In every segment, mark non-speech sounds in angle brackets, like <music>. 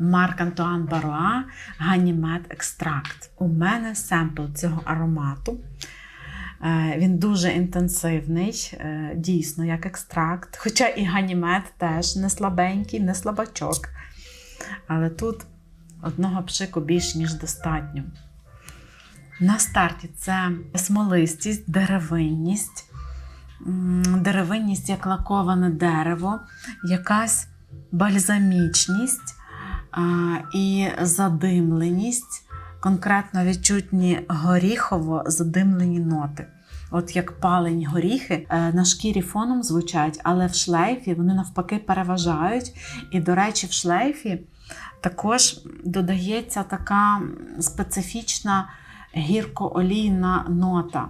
Марк Антуан Баруа Ганімед Екстракт. У мене семпл цього аромату. Е, Він дуже інтенсивний, е, дійсно, як екстракт. Хоча і ганімед теж не слабенький, не слабачок. Але тут одного пшику більш ніж достатньо. На старті це смолистість, деревинність, деревинність як лаковане дерево, якась бальзамічність і задимленість, конкретно відчутні горіхово задимлені ноти. От як палень горіхи е, на шкірі фоном звучать, але в шлейфі вони навпаки переважають. І, до речі, в шлейфі також додається така специфічна гірко-олійна нота.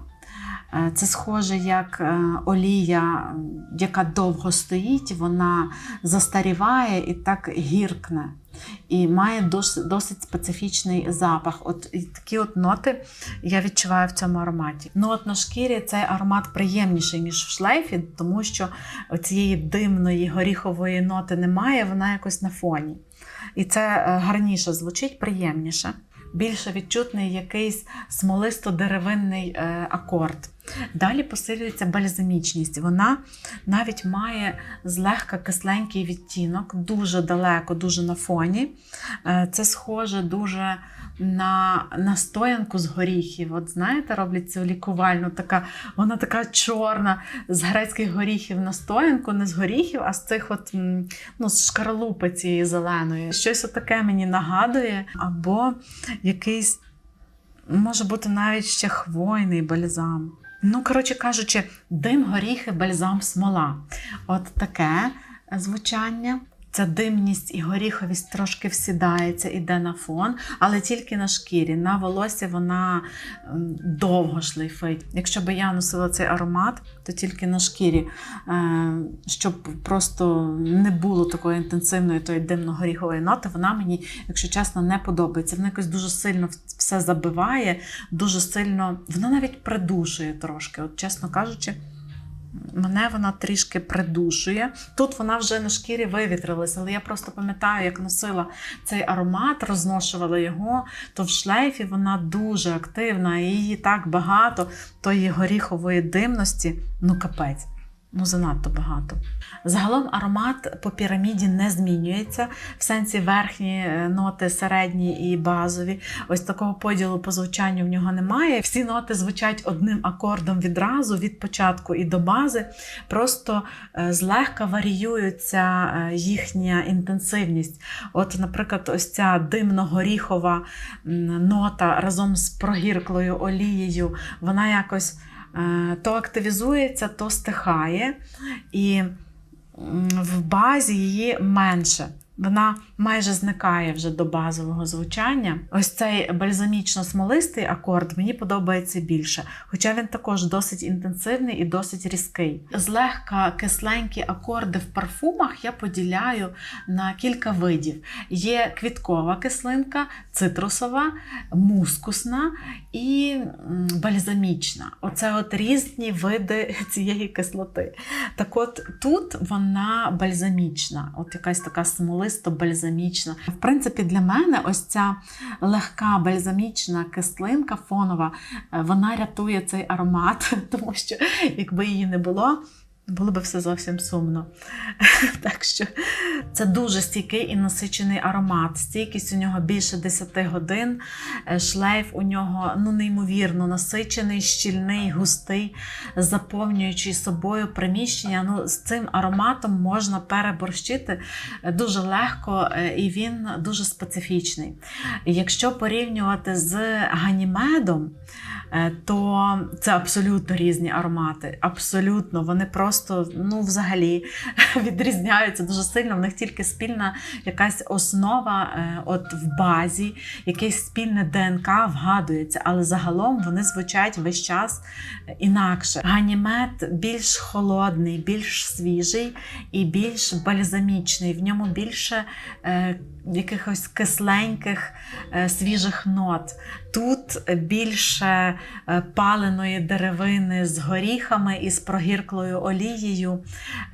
Е, Це схоже як е, олія, яка довго стоїть, вона застаріває і так гіркне. І має досить, досить специфічний запах. От і такі от ноти я відчуваю в цьому ароматі. Ну от на шкірі цей аромат приємніший, ніж в шлейфі, тому що цієї димної горіхової ноти немає, вона якось на фоні. І це е, гарніше звучить, приємніше. Більше відчутний якийсь смолисто-деревинний е, акорд. Далі посилюється бальзамічність. Вона навіть має злегка кисленький відтінок, дуже далеко, дуже на фоні. Е, Це схоже дуже на настоянку з горіхів. От знаєте, роблять цю лікувальну, така, вона така чорна, з грецьких горіхів настоянку, не з горіхів, а з цих от, ну, з шкарлупи цієї зеленої. Щось таке мені нагадує, або якийсь, може бути навіть ще хвойний бальзам. Ну, коротше кажучи, дим, горіхи, бальзам, смола. От таке звучання. Ця димність і горіховість трошки всідається, іде на фон, але тільки на шкірі. На волосі вона ем, довго шлейфить. Якщо б я носила цей аромат, то тільки на шкірі, е, щоб просто не було такої інтенсивної тої димно-горіхової ноти, вона мені, якщо чесно, не подобається. Вона якось дуже сильно все забиває, дуже сильно, вона навіть придушує трошки, от чесно кажучи. Мене вона трішки придушує. Тут вона вже на шкірі вивітрилася, але я просто пам'ятаю, як носила цей аромат, розношувала його, то в шлейфі вона дуже активна, і її так багато, тої горіхової димності, ну капець. Ну, занадто багато. Загалом аромат по піраміді не змінюється, в сенсі верхні е, ноти, середні і базові. Ось такого поділу по звучанню в нього немає. Всі ноти звучать одним акордом відразу від початку і до бази. Просто е, злегка варіюється е, їхня інтенсивність. От, наприклад, ось ця димно-горіхова нота разом з прогірклою олією, вона якось то активізується, то стихає. І в базі її менше. Вона майже зникає вже до базового звучання. Ось цей бальзамічно-смолистий акорд мені подобається більше, хоча він також досить інтенсивний і досить різкий. Злегка кисленькі акорди в парфумах я поділяю на кілька видів: є квіткова кислинка, цитрусова, мускусна і бальзамічна. Оце от різні види <laughs> цієї кислоти. Так от тут вона бальзамічна, от якась така смолисто-бальзамічна. В принципі, для мене ось ця легка бальзамічна кислинка фонова, е, вона рятує цей аромат, <laughs> тому що якби її не було. Було би все зовсім сумно. <laughs> Так що це дуже стійкий і насичений аромат. Стійкість у нього більше 10 годин. Е, Шлейф у нього ну, неймовірно насичений, щільний, густий, заповнюючий собою приміщення. Ну, з цим ароматом можна переборщити е, дуже легко, е, і він дуже специфічний. Якщо порівнювати з ганімедом, то це абсолютно різні аромати. Абсолютно, вони просто ну, взагалі <laughs> відрізняються дуже сильно. В них тільки спільна якась основа е, от в базі, якесь спільне ДНК вгадується, але загалом вони звучать весь час інакше. Ганімед більш холодний, більш свіжий і більш бальзамічний. В ньому більше е, якихось кисленьких, е, свіжих нот. Тут більше е, паленої деревини з горіхами і з прогірклою олією.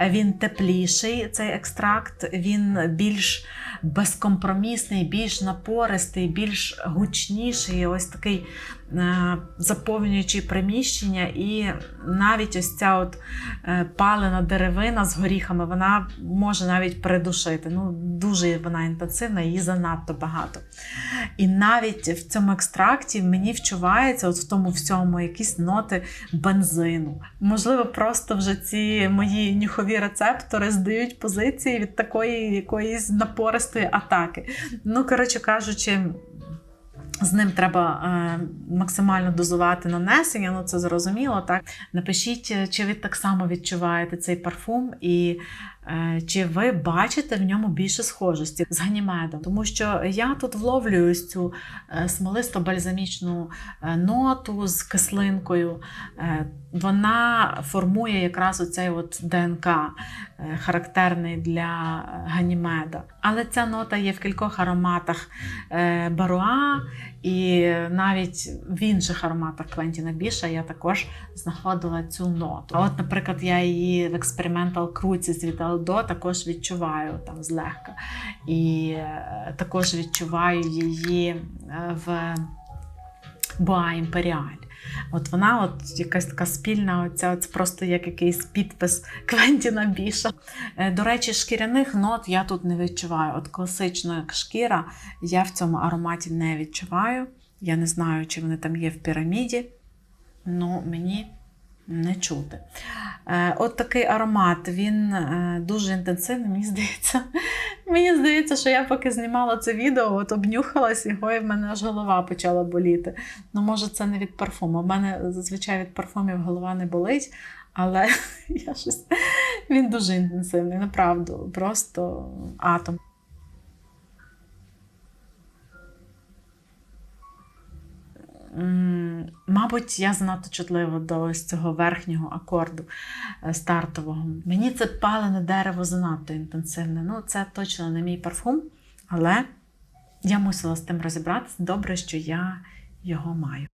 Він тепліший, цей екстракт, він більш безкомпромісний, більш напористий, більш гучніший, ось такий е, заповнюючий приміщення. І навіть ось ця от е, палена деревина з горіхами, вона може навіть придушити. Ну, дуже вона інтенсивна, її занадто багато. І навіть в цьому екстракті мені вчувається, от в тому всьому, якісь ноти бензину. Можливо, просто вже ці мої нюхові рецептори здають позиції від такої якоїсь напористої атаки. Ну, коротше кажучи. З ним треба е, максимально дозувати нанесення, ну це зрозуміло. Так напишіть, е, чи ви так само відчуваєте цей парфум, і чи ви бачите в ньому більше схожості з ганімедом. Тому що я тут вловлюю цю е, смолисто-бальзамічну е, ноту з кислинкою. Е, вона формує якраз оцей от ДНК, е, характерний для ганімеда. Але ця нота є в кількох ароматах е, Баруа, і навіть в інших ароматах Квентіна Біша я також знаходила цю ноту. От, наприклад, я її в експериментал круці з Віталдо також відчуваю там злегка. І е, також відчуваю її е, в Буа Імперіаль. От вона, от якась така спільна, оця це просто як якийсь підпис <laughs> Квентіна Біша. Е, До речі, шкіряних нот я тут не відчуваю. От класична шкіра я в цьому ароматі не відчуваю. Я не знаю, чи вони там є в піраміді. Ну, мені не чути. Е, От такий аромат, він е, дуже інтенсивний, мені здається. Мені здається, що я поки знімала це відео, от обнюхалась його, і в мене аж голова почала боліти. Ну, може, це не від парфуму. У мене зазвичай від парфумів голова не болить, але <laughs> я щось... він дуже інтенсивний, направду, просто атом. Мабуть, я занадто чутлива до ось цього верхнього акорду е, стартового. Мені це палене дерево занадто інтенсивне. Ну, це точно не мій парфум, але я мусила з тим розібратися. Добре, що я його маю.